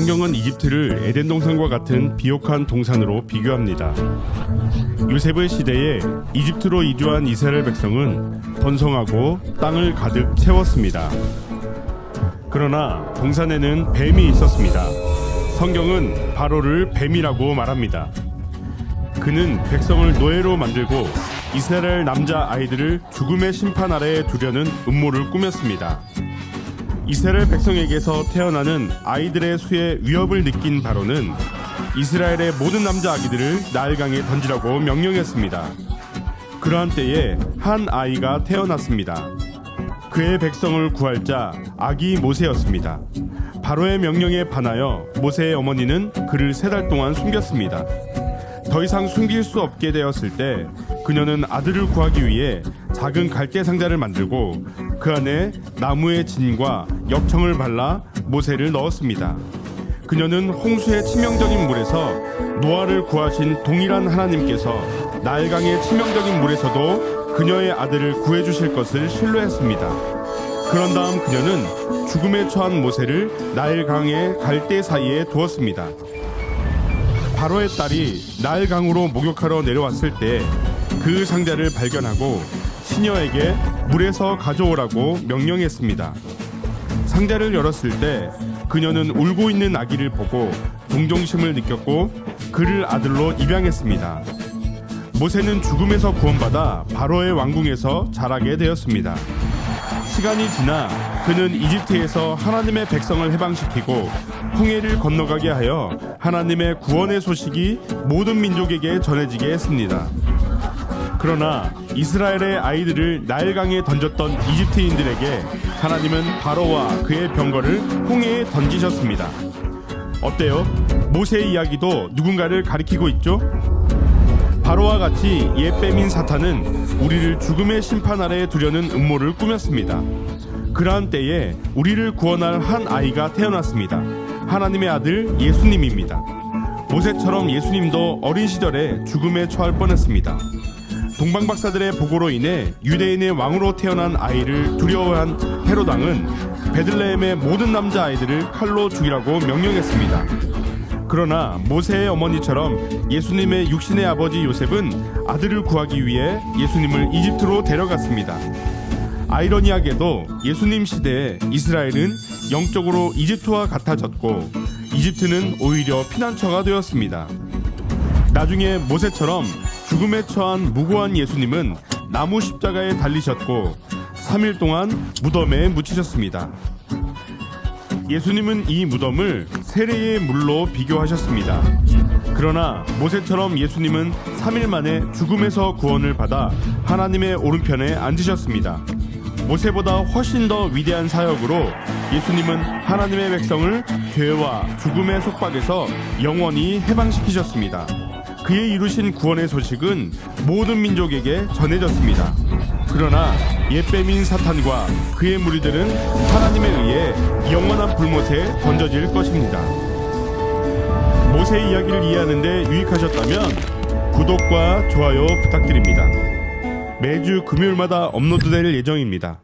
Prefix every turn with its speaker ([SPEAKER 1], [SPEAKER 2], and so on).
[SPEAKER 1] 성경은 이집트를 에덴 동산과 같은 비옥한 동산으로 비교합니다. 요셉의 시대에 이집트로 이주한 이스라엘 백성은 번성하고 땅을 가득 채웠습니다. 그러나 동산에는 뱀이 있었습니다. 성경은 바로를 뱀이라고 말합니다. 그는 백성을 노예로 만들고 이스라엘 남자 아이들을 죽음의 심판 아래에 두려는 음모를 꾸몄습니다. 이스라엘 백성에게서 태어나는 아이들의 수에 위협을 느낀 바로는 이스라엘의 모든 남자 아기들을 나일강에 던지라고 명령했습니다. 그러한 때에 한 아이가 태어났습니다. 그의 백성을 구할 자 아기 모세였습니다. 바로의 명령에 반하여 모세의 어머니는 그를 세 달 동안 숨겼습니다. 더 이상 숨길 수 없게 되었을 때 그녀는 아들을 구하기 위해 작은 갈대 상자를 만들고 그 안에 나무의 진과 엽청을 발라 모세를 넣었습니다. 그녀는 홍수의 치명적인 물에서 노아를 구하신 동일한 하나님께서 나일강의 치명적인 물에서도 그녀의 아들을 구해 주실 것을 신뢰했습니다. 그런 다음 그녀는 죽음에 처한 모세를 나일강의 갈대 사이에 두었습니다. 바로의 딸이 나일강으로 목욕하러 내려왔을 때 그 상자를 발견하고 시녀에게 물에서 가져오라고 명령했습니다. 상자를 열었을 때 그녀는 울고 있는 아기를 보고 동정심을 느꼈고 그를 아들로 입양했습니다. 모세는 죽음에서 구원받아 바로의 왕궁에서 자라게 되었습니다. 시간이 지나 그는 이집트에서 하나님의 백성을 해방시키고 홍해를 건너가게 하여 하나님의 구원의 소식이 모든 민족에게 전해지게 했습니다. 그러나 이스라엘의 아이들을 나일강에 던졌던 이집트인들에게 하나님은 바로와 그의 병거를 홍해에 던지셨습니다. 어때요? 모세의 이야기도 누군가를 가리키고 있죠? 바로와 같이 옛뱀인 사탄은 우리를 죽음의 심판 아래에 두려는 음모를 꾸몄습니다. 그러한 때에 우리를 구원할 한 아이가 태어났습니다. 하나님의 아들 예수님입니다. 모세처럼 예수님도 어린 시절에 죽음에 처할 뻔했습니다. 동방 박사들의 보고로 인해 유대인의 왕으로 태어난 아이를 두려워한 헤로당은 베들레헴의 모든 남자 아이들을 칼로 죽이라고 명령했습니다. 그러나 모세의 어머니처럼 예수님의 육신의 아버지 요셉은 아들을 구하기 위해 예수님을 이집트로 데려갔습니다. 아이러니하게도 예수님 시대에 이스라엘은 영적으로 이집트와 같아졌고 이집트는 오히려 피난처가 되었습니다. 나중에 모세처럼 죽음에 처한 무고한 예수님은 나무 십자가에 달리셨고 3일 동안 무덤에 묻히셨습니다. 예수님은 이 무덤을 세례의 물로 비교하셨습니다. 그러나 모세처럼 예수님은 3일 만에 죽음에서 구원을 받아 하나님의 오른편에 앉으셨습니다. 모세보다 훨씬 더 위대한 사역으로 예수님은 하나님의 백성을 죄와 죽음의 속박에서 영원히 해방시키셨습니다. 그의 이루신 구원의 소식은 모든 민족에게 전해졌습니다. 그러나 옛뱀인 사탄과 그의 무리들은 하나님에 의해 영원한 불못에 던져질 것입니다. 모세 이야기를 이해하는데 유익하셨다면 구독과 좋아요 부탁드립니다. 매주 금요일마다 업로드될 예정입니다.